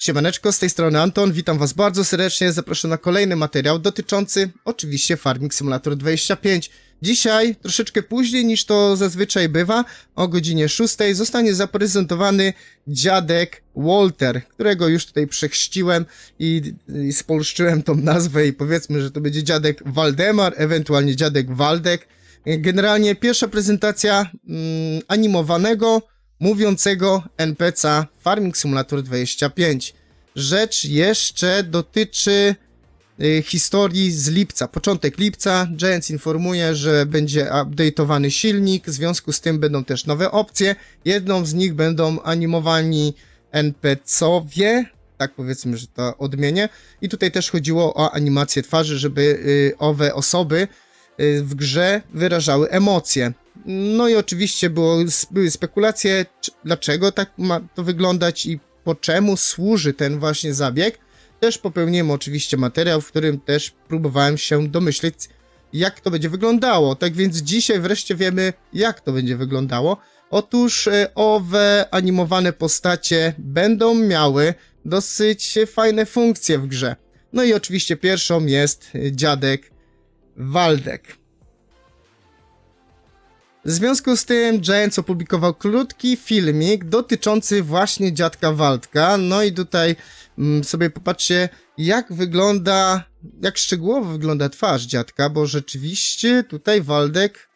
Siemaneczko, z tej strony Anton, witam was bardzo serdecznie, zapraszam na kolejny materiał dotyczący oczywiście Farming Simulator 25. Dzisiaj, troszeczkę później niż to zazwyczaj bywa, o godzinie 6 zostanie zaprezentowany dziadek Walter, którego już tutaj przechrzciłem i, i spolszczyłem tą nazwę i powiedzmy, że to będzie dziadek Waldemar, ewentualnie dziadek Waldek. Generalnie pierwsza prezentacja mm, animowanego, mówiącego NPC'a Farming Simulator 25. Rzecz jeszcze dotyczy y, historii z lipca, początek lipca. Giants informuje, że będzie update'owany silnik, w związku z tym będą też nowe opcje. Jedną z nich będą animowani NPC-owie, tak powiedzmy, że to odmienię. I tutaj też chodziło o animację twarzy, żeby y, owe osoby y, w grze wyrażały emocje. No i oczywiście było, były spekulacje, dlaczego tak ma to wyglądać i po czemu służy ten właśnie zabieg. Też popełniłem oczywiście materiał, w którym też próbowałem się domyśleć, jak to będzie wyglądało. Tak więc dzisiaj wreszcie wiemy, jak to będzie wyglądało. Otóż e, owe animowane postacie będą miały dosyć fajne funkcje w grze. No i oczywiście pierwszą jest e, dziadek Waldek. W związku z tym Giants opublikował krótki filmik dotyczący właśnie dziadka Waldka. No i tutaj mm, sobie popatrzcie, jak wygląda, jak szczegółowo wygląda twarz dziadka, bo rzeczywiście tutaj Waldek,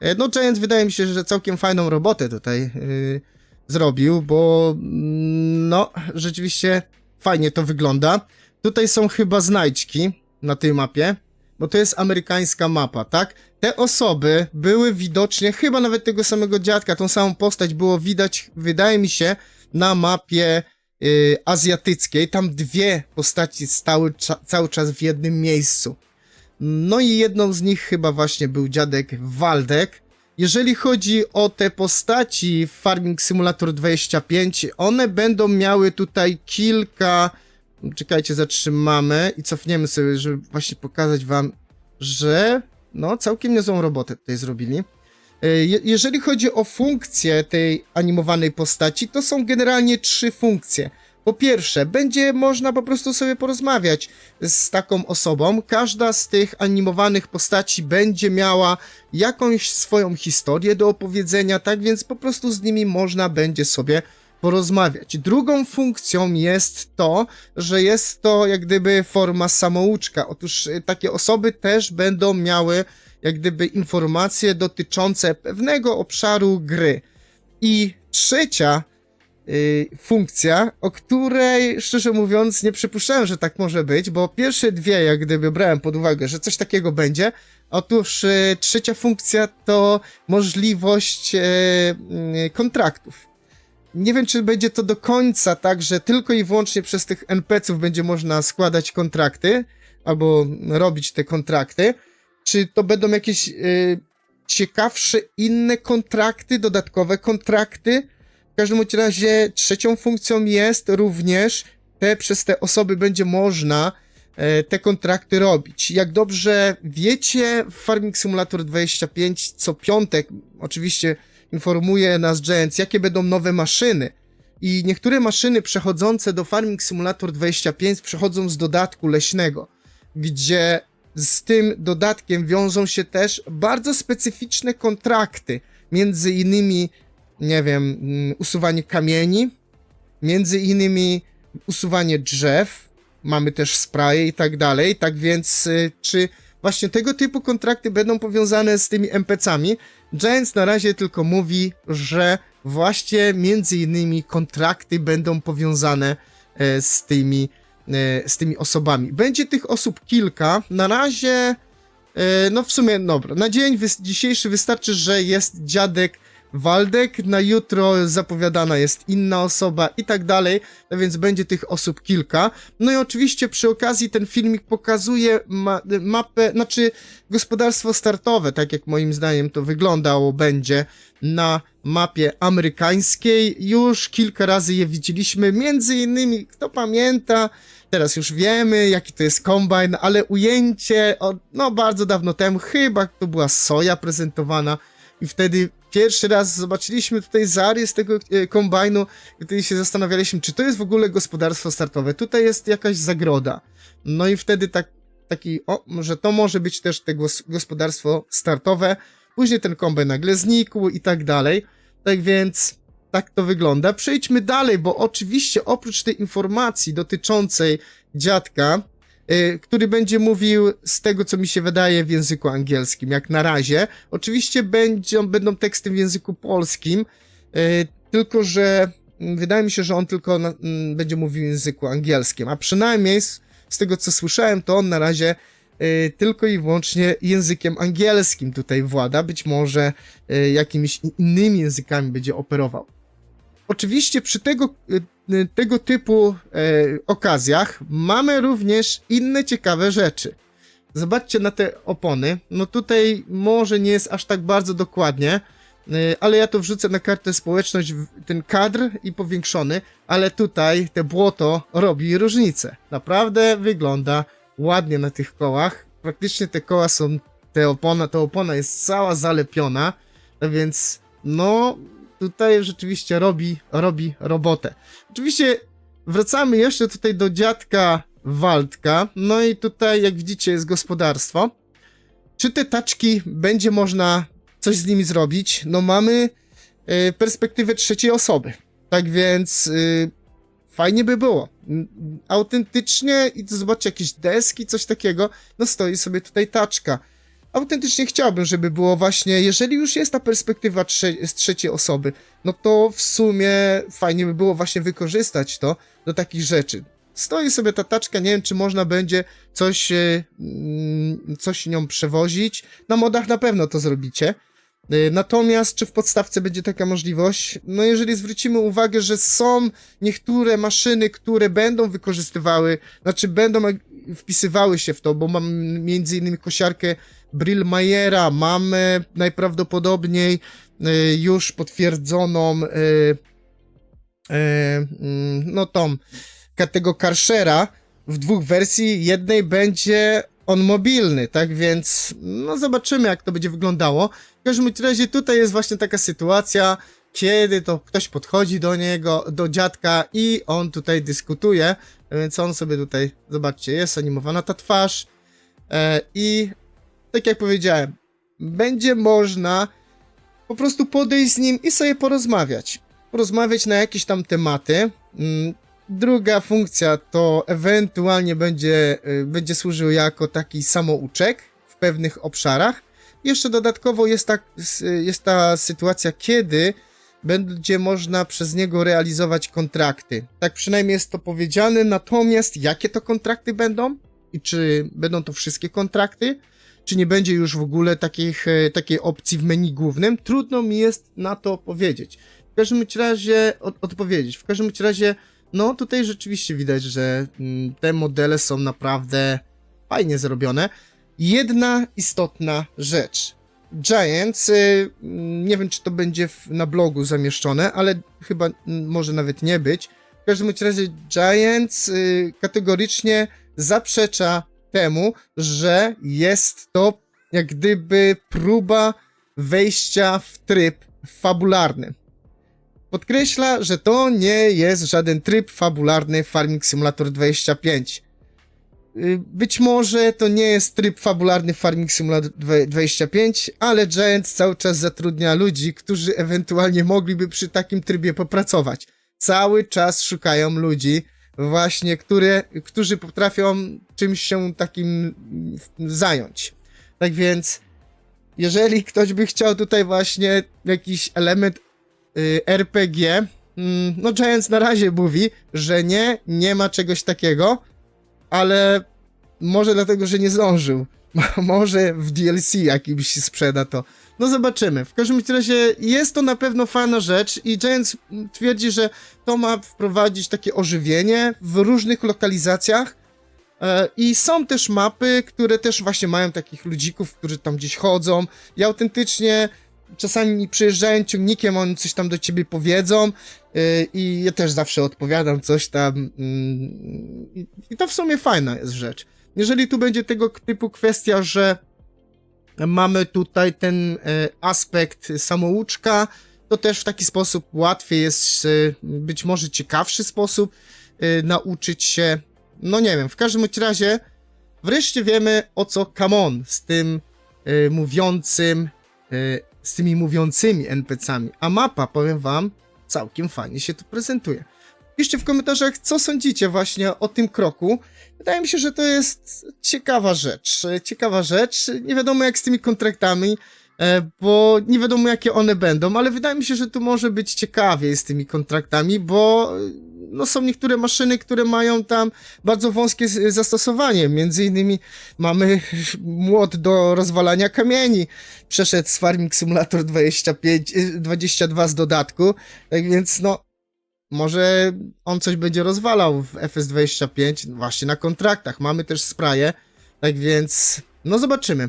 e, no Giants wydaje mi się, że całkiem fajną robotę tutaj yy, zrobił, bo mm, no rzeczywiście fajnie to wygląda. Tutaj są chyba znajdźki na tej mapie, bo to jest amerykańska mapa, tak? Te osoby były widocznie, chyba nawet tego samego dziadka, tą samą postać było widać, wydaje mi się, na mapie y, azjatyckiej. Tam dwie postaci stały cza- cały czas w jednym miejscu. No i jedną z nich chyba właśnie był dziadek Waldek. Jeżeli chodzi o te postaci w Farming Simulator 25, one będą miały tutaj kilka. Czekajcie, zatrzymamy i cofniemy sobie, żeby właśnie pokazać wam, że no całkiem niezłą robotę tutaj zrobili. E, je- Jeżeli chodzi o funkcje tej animowanej postaci, to są generalnie trzy funkcje. Po pierwsze, będzie można po prostu sobie porozmawiać z taką osobą. Każda z tych animowanych postaci będzie miała jakąś swoją historię do opowiedzenia, tak więc po prostu z nimi można będzie sobie porozmawiać. Drugą funkcją jest to, że jest to jak gdyby forma samouczka. Otóż y, takie osoby też będą miały jak gdyby informacje dotyczące pewnego obszaru gry. I trzecia y, funkcja, o której szczerze mówiąc nie przypuszczałem, że tak może być, bo pierwsze dwie jak gdyby brałem pod uwagę, że coś takiego będzie. Otóż y, trzecia funkcja to możliwość kontraktów. Nie wiem, czy będzie to do końca tak, że tylko i wyłącznie przez tych NPC-ów będzie można składać kontrakty albo robić te kontrakty. Czy to będą jakieś y, ciekawsze inne kontrakty, dodatkowe kontrakty? W każdym razie trzecią funkcją jest również te przez te osoby będzie można e, te kontrakty robić. Jak dobrze wiecie, w Farming Simulator 25 co piątek oczywiście informuje nas Giants, jakie będą nowe maszyny. I niektóre maszyny przechodzące do Farming Simulator 25 przechodzą z dodatku leśnego, gdzie z tym dodatkiem wiążą się też bardzo specyficzne kontrakty. Między innymi, nie wiem, mm, usuwanie kamieni, między innymi usuwanie drzew, mamy też spraye i tak dalej. Tak więc, y, czy właśnie tego typu kontrakty będą powiązane z tymi NPC-ami? Giants na razie tylko mówi, że właśnie między innymi kontrakty będą powiązane e, z tymi, e, z tymi osobami. Będzie tych osób kilka. Na razie, e, no w sumie, dobra, na dzień dzisiejszy wystarczy, że jest dziadek Waldek, na jutro zapowiadana jest inna osoba i tak dalej, no więc będzie tych osób kilka. No i oczywiście przy okazji ten filmik pokazuje ma mapę, znaczy gospodarstwo startowe, tak jak moim zdaniem to wyglądało będzie na mapie amerykańskiej. Już kilka razy je widzieliśmy, między innymi, kto pamięta, teraz już wiemy, jaki to jest kombajn, ale ujęcie, od, no bardzo dawno temu, chyba to była soja prezentowana i wtedy pierwszy raz zobaczyliśmy tutaj zarys tego e, kombajnu, wtedy się zastanawialiśmy, czy to jest w ogóle gospodarstwo startowe. Tutaj jest jakaś zagroda. No i wtedy tak, taki, o, że to może być też s- gospodarstwo startowe. Później ten kombajn nagle znikł i tak dalej. Tak więc tak to wygląda. Przejdźmy dalej, bo oczywiście oprócz tej informacji dotyczącej dziadka, który będzie mówił z tego, co mi się wydaje w języku angielskim, jak na razie. Oczywiście będzie, będą teksty w języku polskim, y, tylko że mm, wydaje mi się, że on tylko na, mm, będzie mówił w języku angielskim, a przynajmniej z, z tego, co słyszałem, to on na razie y, tylko i wyłącznie językiem angielskim tutaj włada, być może y, jakimiś in- innymi językami będzie operował. Oczywiście przy tego, y, y, tego typu e, okazjach mamy również inne ciekawe rzeczy. Zobaczcie na te opony. No tutaj może nie jest aż tak bardzo dokładnie, y, ale ja to wrzucę na kartę społeczność, ten kadr i powiększony, ale tutaj te błoto robi różnicę. Naprawdę wygląda ładnie na tych kołach. Praktycznie te koła są, te opona, ta opona jest cała zalepiona, więc no tutaj rzeczywiście robi, robi robotę. Oczywiście wracamy jeszcze tutaj do dziadka Waldka. No i tutaj, jak widzicie, jest gospodarstwo. Czy te taczki będzie można coś z nimi zrobić? No mamy e, perspektywę trzeciej osoby. Tak więc y, fajnie by było. Autentycznie, i to zobaczcie, jakieś deski, coś takiego. No stoi sobie tutaj taczka. Autentycznie chciałbym, żeby było właśnie, jeżeli już jest ta perspektywa trze z trzeciej osoby, no to w sumie fajnie by było właśnie wykorzystać to do takich rzeczy. Stoi sobie ta taczka, nie wiem, czy można będzie coś, e, mm, coś nią przewozić. Na modach na pewno to zrobicie. E, Natomiast, czy w podstawce będzie taka możliwość? No, jeżeli zwrócimy uwagę, że są niektóre maszyny, które będą wykorzystywały, znaczy będą jak- wpisywały się w to, bo mam między innymi kosiarkę Brillmayera, mamy najprawdopodobniej e, już potwierdzoną e, e, mm, no tą tego Karshera w dwóch wersji, jednej będzie on mobilny, tak więc no zobaczymy jak to będzie wyglądało. W każdym razie tutaj jest właśnie taka sytuacja, kiedy to ktoś podchodzi do niego, do dziadka i on tutaj dyskutuje, więc on sobie tutaj, zobaczcie, jest animowana ta twarz e, i tak jak powiedziałem, będzie można po prostu podejść z nim i sobie porozmawiać. Porozmawiać na jakieś tam tematy. Mm, Druga funkcja to ewentualnie będzie, y, będzie służył jako taki samouczek w pewnych obszarach. Jeszcze dodatkowo jest ta, s- jest ta sytuacja, kiedy będzie można przez niego realizować kontrakty. Tak przynajmniej jest to powiedziane, natomiast jakie to kontrakty będą i czy będą to wszystkie kontrakty, czy nie będzie już w ogóle takich, e, takiej opcji w menu głównym, trudno mi jest na to powiedzieć. W każdym razie od, odpowiedzieć. W każdym razie, no tutaj rzeczywiście widać, że mm, te modele są naprawdę fajnie zrobione. Jedna istotna rzecz. Giants, y, mm, nie wiem czy to będzie na blogu zamieszczone, ale chyba mm, może nawet nie być. W każdym razie Giants y, kategorycznie zaprzecza temu, że jest to jak gdyby próba wejścia w tryb fabularny. Podkreśla, że to nie jest żaden tryb fabularny Farming Simulator 25. Y, Być może to nie jest tryb fabularny Farming Simulator dwa- 25, ale Giant cały czas zatrudnia ludzi, którzy ewentualnie mogliby przy takim trybie popracować. Cały czas szukają ludzi, właśnie, które, którzy potrafią czymś się takim zająć. Tak więc, jeżeli ktoś by chciał tutaj właśnie jakiś element y, RPG, mm, no Giants na razie mówi, że nie, nie ma czegoś takiego, ale może dlatego, że nie zdążył. może w DLC jakimś sprzeda to. No zobaczymy. W każdym razie jest to na pewno fajna rzecz i Giants twierdzi, że to ma wprowadzić takie ożywienie w różnych lokalizacjach. E, I są też mapy, które też właśnie mają takich ludzików, którzy tam gdzieś chodzą i autentycznie czasami przyjeżdżają ciągnikiem, oni coś tam do ciebie powiedzą e, i ja też zawsze odpowiadam coś tam mm, i- i to w sumie fajna jest rzecz. Jeżeli tu będzie tego typu kwestia, że mamy tutaj ten e, aspekt samouczka, to też w taki sposób łatwiej jest, e, być może ciekawszy sposób e, nauczyć się. No nie wiem, w każdym razie wreszcie wiemy o co Kamon z tym mówiącym, z tymi mówiącymi NPC-ami. A mapa, powiem wam, całkiem fajnie się tu prezentuje. Piszcie w komentarzach, co sądzicie właśnie o tym kroku. Wydaje mi się, że to jest ciekawa rzecz. e, Ciekawa rzecz. Nie wiadomo jak z tymi kontraktami, e, bo nie wiadomo jakie one będą, ale wydaje mi się, że tu może być ciekawie z tymi kontraktami, bo e, no, są niektóre maszyny, które mają tam bardzo wąskie zastosowanie. Między innymi mamy młot do rozwalania kamieni. Przeszedł z Farming Simulator 25, e, 22 z dodatku. Tak więc no, może on coś będzie rozwalał w FS25 właśnie na kontraktach. Mamy też spraye, tak więc no zobaczymy.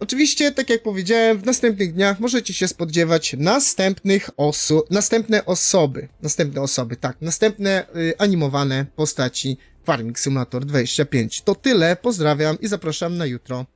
Oczywiście, tak jak powiedziałem, w następnych dniach możecie się spodziewać następnych osu następne osoby, następne osoby, tak, następne y, animowane postaci Farming Simulator 25. To tyle, pozdrawiam i zapraszam na jutro.